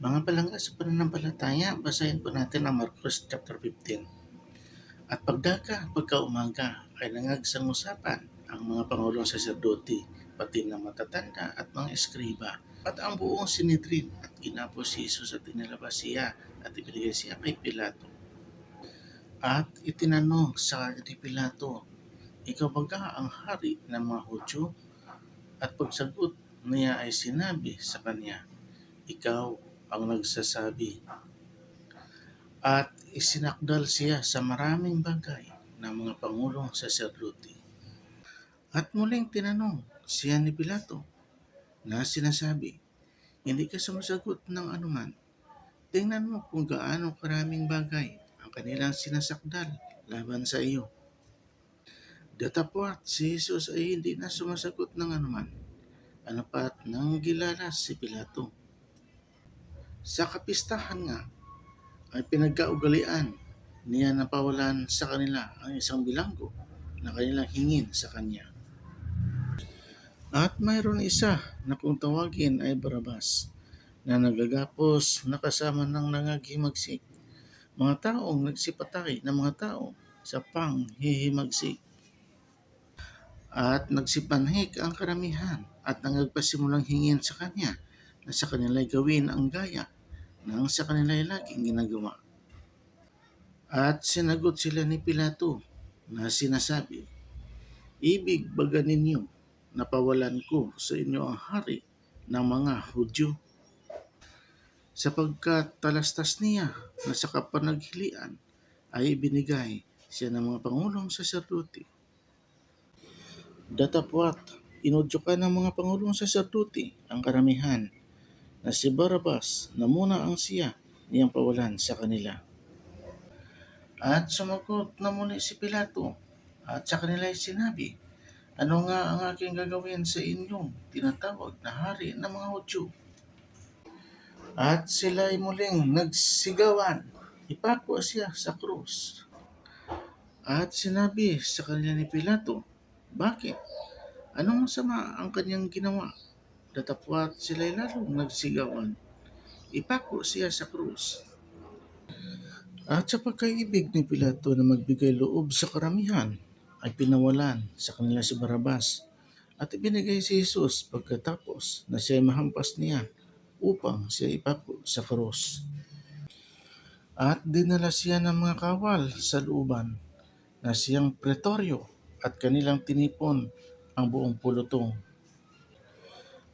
Mga palangga sa pananampalataya, basahin po natin ang Marcos chapter 15. At pagdaka, pagkaumaga, ay nangagsang usapan ang mga pangulong saserdote, pati ng matatanda at mga eskriba, at ang buong sinidrin at ginapos si Jesus at inilabas siya at ibinigay siya kay Pilato. At itinanong sa ni Pilato, Ikaw baga ang hari ng mga Hudyo? At pagsagot niya ay sinabi sa kanya, Ikaw ang nagsasabi. At isinakdal siya sa maraming bagay ng mga pangulong saserdote. At muling tinanong siya ni Pilato na sinasabi, Hindi ka sumasagot ng anuman. Tingnan mo kung gaano karaming bagay ang kanilang sinasakdal laban sa iyo. Datapwat si Jesus ay hindi na sumasagot ng anuman. Ano pat nang gilalas si Pilato. Sa kapistahan nga ay pinagkaugalian niya na pawalan sa kanila ang isang bilanggo na kanilang hingin sa kanya. At mayroon isa na kung tawagin ay Barabas na nagagapos na kasama ng nangagimagsik. Mga taong nagsipatay ng mga tao sa panghihimagsik. At nagsipanhik ang karamihan at nangagpasimulang hingin sa kanya na sa kanila'y gawin ang gaya ng sa kanila'y laging ginagawa. At sinagot sila ni Pilato na sinasabi, Ibig baga ninyo na pawalan ko sa inyo ang hari ng mga Hudyo? Sapagkat talastas niya na sa kapanaghilian ay ibinigay siya ng mga pangulong saserdote. Datapwat, inudyo ka ng mga pangulong saserdote ang karamihan na si Barabas na muna ang siya niyang pawalan sa kanila. At sumagot na muli si Pilato at sa kanila ay sinabi, Ano nga ang aking gagawin sa inyong tinatawag na hari ng mga Hudyo? At sila ay muling nagsigawan, ipako siya sa krus. At sinabi sa kanila ni Pilato, Bakit? Anong masama ang kanyang ginawa? Datapwat sila ay lalong nagsigawan. Ipako siya sa krus. At sa pagkaibig ni Pilato na magbigay loob sa karamihan, ay pinawalan sa kanila si Barabas at ibinigay si Jesus pagkatapos na siya mahampas niya upang siya ipako sa krus. At dinala siya ng mga kawal sa looban na siyang pretoryo at kanilang tinipon ang buong pulutong.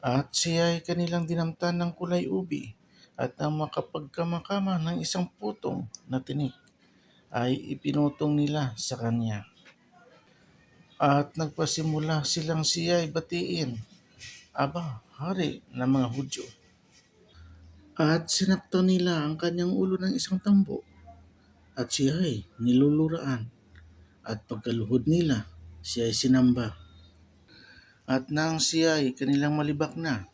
At siya ay kanilang dinamtan ng kulay ubi at ang makapagkamakama ng isang putong na tinik ay ipinutong nila sa kanya. At nagpasimula silang siya ay batiin, Aba, hari ng mga Hudyo. At sinakto nila ang kanyang ulo ng isang tambo at siya ay niluluraan at pagkaluhod nila siya ay sinamba. At nang siya ay kanilang malibak na,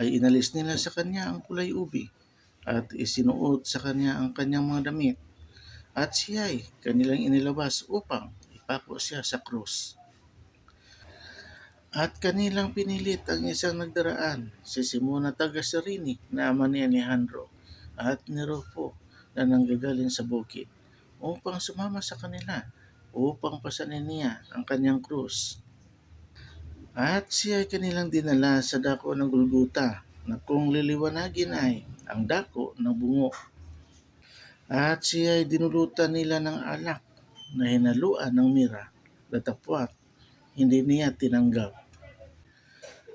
ay inalis nila sa kanya ang kulay ubi at isinuot sa kanya ang kanyang mga damit at siya ay kanilang inilabas upang ipako siya sa krus. At kanilang pinilit ang isang nagdaraan, si Simona taga Sarini na ama ni Alejandro at ni Rufo na nanggagaling sa bukid upang sumama sa kanila upang pasanin niya ang kanyang krus. At siya ay kanilang dinala sa dako ng Gulguta na kung liliwanagin ay ang dako ng bungo. At siya ay dinulutan nila ng alak na hinaluan ng mira, datapwat, hindi niya tinanggap.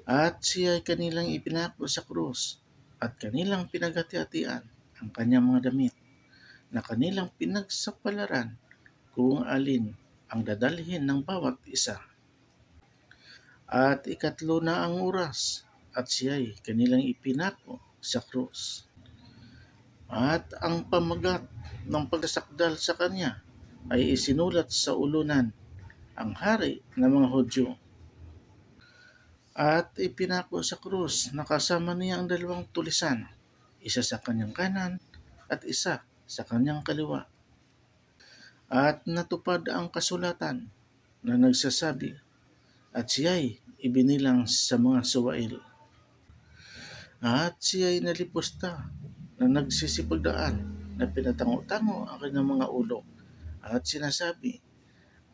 At siya ay kanilang ipinako sa krus at kanilang pinaghati-hatian ang kanyang mga damit na kanilang pinagsapalaran kung alin ang dadalhin ng bawat isa. At ikatlo na ang oras at siya ay kanilang ipinako sa krus. At ang pamagat ng pagsasakdal sa kanya ay isinulat sa ulunan ang hari ng mga Hudyo. At ipinako sa krus na kasama niya ang dalawang tulisan, isa sa kanyang kanan at isa sa kanyang kaliwa. At natupad ang kasulatan na nagsasabi, at siya ay ibinilang sa mga suwail. At siya ay nalipusta na nagsisipagdaan na pinatango-tango ang kanyang mga ulo at sinasabi,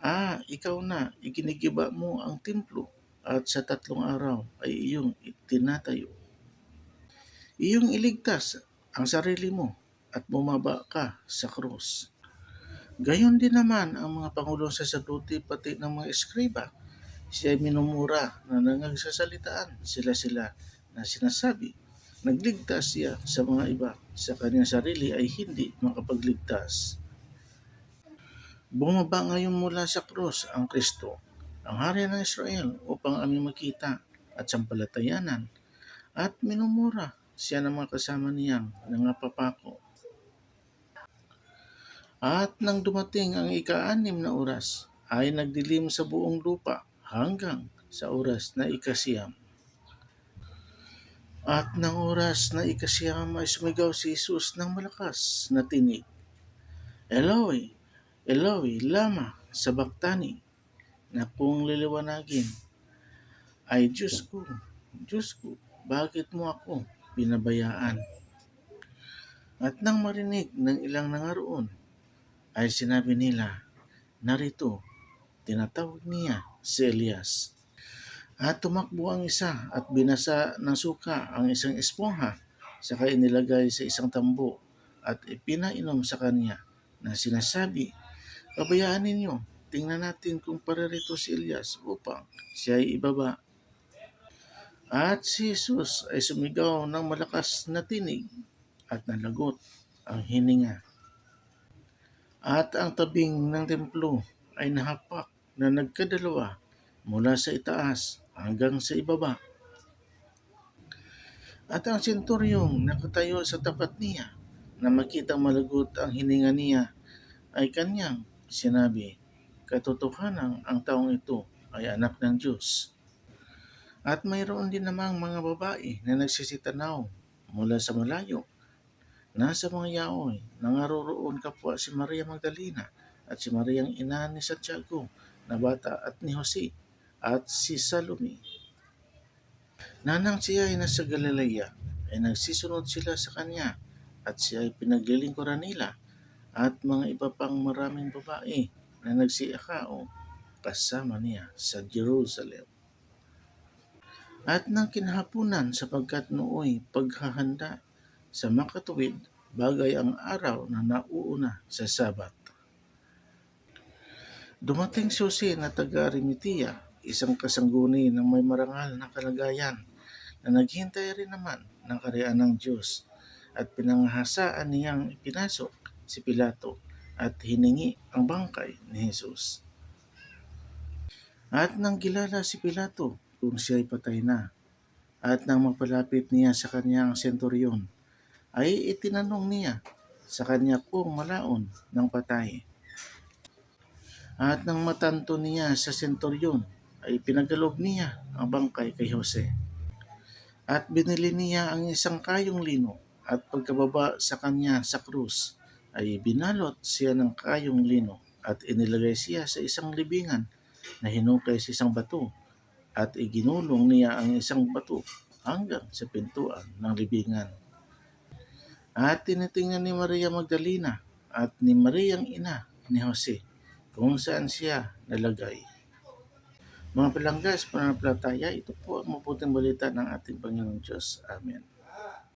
Ah, ikaw na, iginigiba mo ang templo at sa tatlong araw ay iyong itinatayo. Iyong iligtas ang sarili mo at bumaba ka sa krus. Gayon din naman ang mga pangulong sasaduti pati ng mga eskriba. Siya ay minumura na nangagsasalitaan sila-sila na sinasabi, nagligtas siya sa mga iba, sa kanyang sarili ay hindi makapagligtas. Bumaba ngayon mula sa krus ang Kristo, ang hari ng Israel upang aming makita at sampalatayanan at minumura siya ng mga kasama niyang nangapapako. At nang dumating ang ika-anim na oras, ay nagdilim sa buong lupa hanggang sa oras na ikasiyam. At nang oras na ikasiyam ay sumigaw si Jesus ng malakas na tinig. Eloi, Eloi, lama sabachthani, na kung liliwanagin, ay Diyos ko, Diyos ko, bakit mo ako pinabayaan? At nang marinig ng ilang nangaroon, ay sinabi nila, narito, tinatawag niya si Elias. At tumakbo ang isa at binasa ng suka ang isang espongha, saka inilagay sa isang tambo at ipinainom sa kanya na sinasabi, Pabayaan ninyo, tingnan natin kung paririto si Elias upang siya ay ibaba. At si Jesus ay sumigaw ng malakas na tinig at nalagot ang hininga. At ang tabing ng templo ay nahapak na nagkadalawa mula sa itaas hanggang sa ibaba. At ang senturyong nakatayo sa tapat niya na makitang malagot ang hininga niya ay kanyang sinabi, Katotohanan ang taong ito ay anak ng Diyos. At mayroon din namang mga babae na nagsisitanaw mula sa malayo. Nasa mga yaoy, nangaroroon kapwa si Maria Magdalena at si Maria ang ina ni Santiago na bata at ni Jose at si Salome. Nanang siya ay nasa Galilea, ay nagsisunod sila sa kanya at siya ay pinaglilingkuran nila at mga iba pang maraming babae na nagsiakao kasama niya sa Jerusalem. At nang kinahapunan sapagkat nooy paghahanda sa makatuwid bagay ang araw na nauuna sa Sabat. Dumating si Jose na taga Arimatea, isang kasangguni ng may marangal na kalagayan na naghintay rin naman ng kariyan ng Diyos at pinanghasaan niyang ipinasok si Pilato at hiningi ang bangkay ni Jesus. At nang kilala si Pilato kung siya ay patay na, at nang mapalapit niya sa kanyang senturyon, ay itinanong niya sa kanya kung malaon ng patay. At nang matanto niya sa senturyon, ay pinagalob niya ang bangkay kay Jose. At binili niya ang isang kayong lino at pagkababa sa kanya sa krus, ay binalot siya ng kayong lino at inilagay siya sa isang libingan na hinukay sa isang bato at iginulong niya ang isang bato hanggang sa pintuan ng libingan. At tinitingnan ni Maria Magdalena at ni Maria ang ina ni Jose kung saan siya nalagay. Mga palanggas, pananampalataya, ito po ang mabuting balita ng ating Panginoong Diyos. Amen.